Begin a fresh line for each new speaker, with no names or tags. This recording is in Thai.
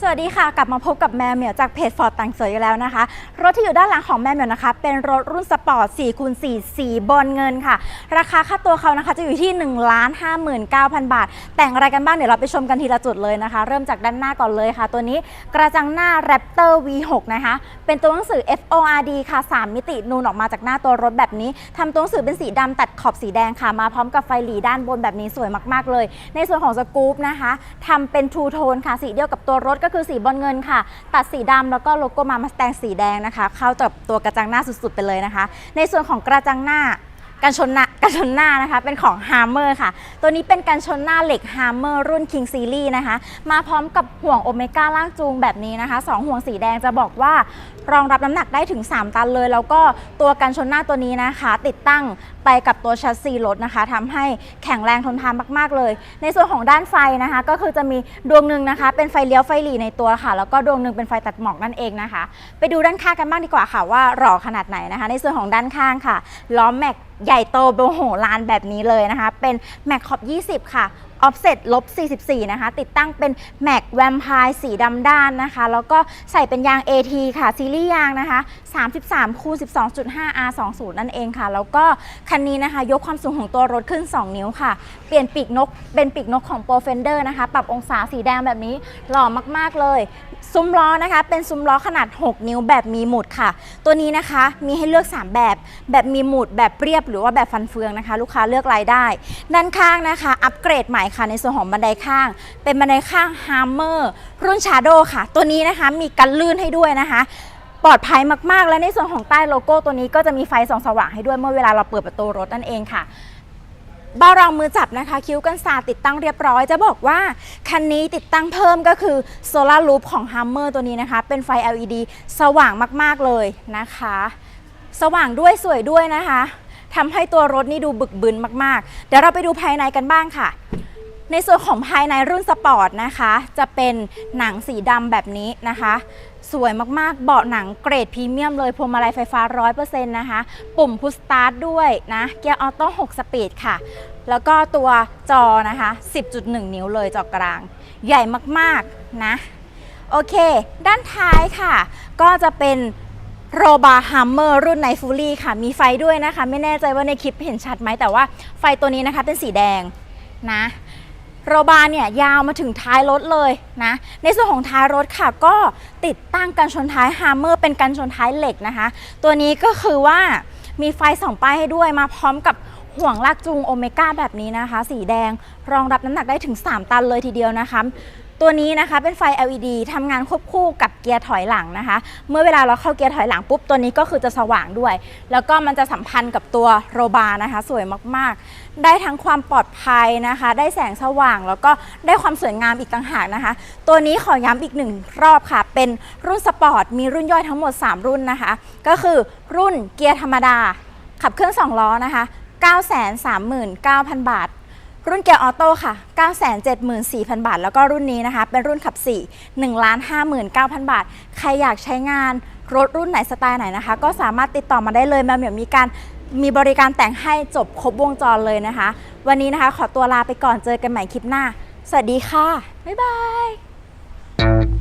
สวัสดีค่ะ กลับมาพบกับแมวเหมียวจากเพจฟอร์ดแต่งสวยอีกแล้วนะคะ รถที่อยู่ด้านหลังของแมวเหมียวนะคะ เป็นรถรุ่นสปอร์ต4คูณ4สีบอลเงินค่ะ ราคาค่าตัวเขานะคะจะอยู่ที่ 1 5 9 0 0 0 บาท แต่งอะไรกันบ้างเดี๋ยวเราไปชมกันทีละจุดเลยนะคะ เริ่มจากด้านหน้าก่อนเลยค่ะ ตัวนี้กระจังหน้า Raptor V6 นะคะ เป็นตัวหนังสือ FORD ค่ะ 3 มิตินูนออกมาจากหน้าตัวรถแบบนี้ทำตัวหนังสือเป็นสีดำตัดขอบสีแดงค่ะ มาพร้อมกับไฟหลีด้านบนแบบนี้สวยมาก ๆ เลย ในส่วนของสกู๊ปนะคะทำเป็นทูโทนค่ะสีเดียวกับตัวรถก็คือสีบอลเงินค่ะ ตัดสีดำแล้วก็โลโก้มามาสแตงสีแดงนะคะ เข้ากับตัวกระจังหน้าสุดๆไปเลยนะคะ ในส่วนของกระจังหน้ากันชนหน้ากันชนหน้านะคะเป็นของ Hammer ค่ะ ตัวนี้เป็นกันชนหน้าเหล็ก Hammer รุ่น King Series นะคะ มาพร้อมกับห่วงโอเมก้าล่างจูงแบบนี้นะคะสองห่วงสีแดงจะบอกว่ารองรับน้ำหนักได้ถึง 3 ตันเลย แล้วก็ตัวกันชนหน้าตัวนี้นะคะ ติดตั้ง ไปกับตัวชัสซีรถนะคะทำให้แข็งแรงทนทานมาก ๆ เลย ในส่วนของด้านไฟนะคะ ก็คือจะมีดวงหนึ่งนะคะ เป็นไฟเลี้ยวไฟหลีในตัวค่ะ แล้วก็ดวงหนึ่งเป็นไฟตัดหมอกนั่นเองนะคะ ไปดูด้านข้างกันบ้างดีกว่าค่ะว่าหล่อขนาดไหนนะคะ ในส่วนของด้านข้างค่ะล้อแม็กใหญ่โตโบโหลานแบบนี้เลยนะคะ เป็นแม็กขอบ 20 ค่ะ ออฟเซ็ตลบ 44 นะคะ ติดตั้งเป็นแม็กแวมพร์สีดำด้านนะคะ แล้วก็ใส่เป็นยาง AT ค่ะ ซีรีส์ยางนะคะ 33คูณ12.5 R20 นั่นเองค่ะ แล้วก็คันนี้นะคะ ยกความสูงของตัวรถขึ้น 2 นิ้วค่ะ เปลี่ยนปีกนก เป็นปีกนกของ Pro Fender นะคะ ปรับองศาสีแดงแบบนี้ หล่อมาก ๆ เลย ซุ้มล้อนะคะ เป็นซุ้มล้อขนาด 6 นิ้วแบบมีหมุดค่ะ ตัวนี้นะคะมีให้เลือก 3 แบบ แบบมีหมุด แบบเรียบ หรือว่าแบบฟันเฟืองนะคะ ลูกค้าเลือกรายได้ ด้านข้างนะคะ อัปเกรดใหม่คะ ในส่วนของบันไดข้าง เป็นบันไดข้าง Hammer รุ่น Shadow ค่ะ ตัวนี้นะคะมีกันลื่นให้ด้วยนะคะปลอดภัยมาก ๆ และในส่วนของใต้โลโก้ตัวนี้ก็จะมีไฟส่องสว่างให้ด้วยเมื่อเวลาเราเปิดประตูรถนั่นเองค่ะบ้ารองมือจับนะคะ คิ้วกันศาสตร์ติดตั้งเรียบร้อย จะบอกว่า คันนี้ติดตั้งเพิ่มก็คือโซลารูปของ Hummer ตัวนี้นะคะ เป็นไฟ LED สว่างมาก ๆ เลยนะคะ สว่างด้วยสวยด้วยนะคะทำให้ตัวรถนี่ดูบึกบึนมาก ๆ เดี๋ยวเราไปดูภายในกันบ้างค่ะ ในส่วนของภายในรุ่นสปอร์ตนะคะ จะเป็นหนังสีดำแบบนี้นะคะ สวยมากๆ เบาะหนังเกรดพรีเมียมเลยพวงมาลัยไฟฟ้า 100%นะคะ ปุ่มพุชสตาร์ทด้วยนะ เกียร์ออโต้6สปีดค่ะ แล้วก็ตัวจอนะคะ 10.1 นิ้วเลยจอกลาง ใหญ่มากๆนะ โอเค ด้านท้ายค่ะ ก็จะเป็นโรบาฮัมเมอร์รุ่นไนฟูลี่ค่ะ มีไฟด้วยนะคะ ไม่แน่ใจว่าในคลิปเห็นชัดไหมแต่ว่าไฟตัวนี้นะคะเป็นสีแดงนะ โรบาเนี่ยยาวมาถึงท้ายรถเลยนะ ในส่วนของท้ายรถค่ะ ก็ติดตั้งกันชนท้ายฮาร์เมอร์เป็นกันชนท้ายเหล็กนะคะ ตัวนี้ก็คือว่ามีไฟสองป้ายให้ด้วยมาพร้อมกับห่วงลากจูงโอเมก้าแบบนี้นะคะ สีแดงรองรับน้ำหนักได้ถึง 3 ตันเลยทีเดียวนะคะ ตัวนี้นะคะเป็นไฟ LED ทำงานควบคู่กับเกียร์ถอยหลังนะคะ เมื่อเวลาเราเข้าเกียร์ถอยหลังปุ๊บตัวนี้ก็คือจะสว่างด้วย แล้วก็มันจะสัมพันธ์กับตัวโรบานะคะ สวยมากๆ ได้ทั้งความปลอดภัยนะคะ ได้แสงสว่างแล้วก็ได้ความสวยงามอีกต่างหากนะคะ ตัวนี้ขอย้ำอีกหนึ่งรอบค่ะ เป็นรุ่นสปอร์ตมีรุ่นย่อยทั้งหมด 3 รุ่นนะคะ ก็คือรุ่นเกียร์ธรรมดา ขับเคลื่อน2ล้อนะคะ939,000 บาท รุ่นเกียร์ออโต้ค่ะ 974,000 บาท แล้วก็รุ่นนี้นะคะ เป็นรุ่นขับ 4 1,59,000 บาท ใครอยากใช้งานรถรุ่นไหนสไตล์ไหนนะคะ ก็สามารถติดต่อมาได้เลยแมวเหมียวมีการมีบริการแต่งให้จบครบวงจรเลยนะคะ วันนี้นะคะขอตัวลาไปก่อนเจอกันใหม่คลิปหน้า สวัสดีค่ะ บ๊ายบาย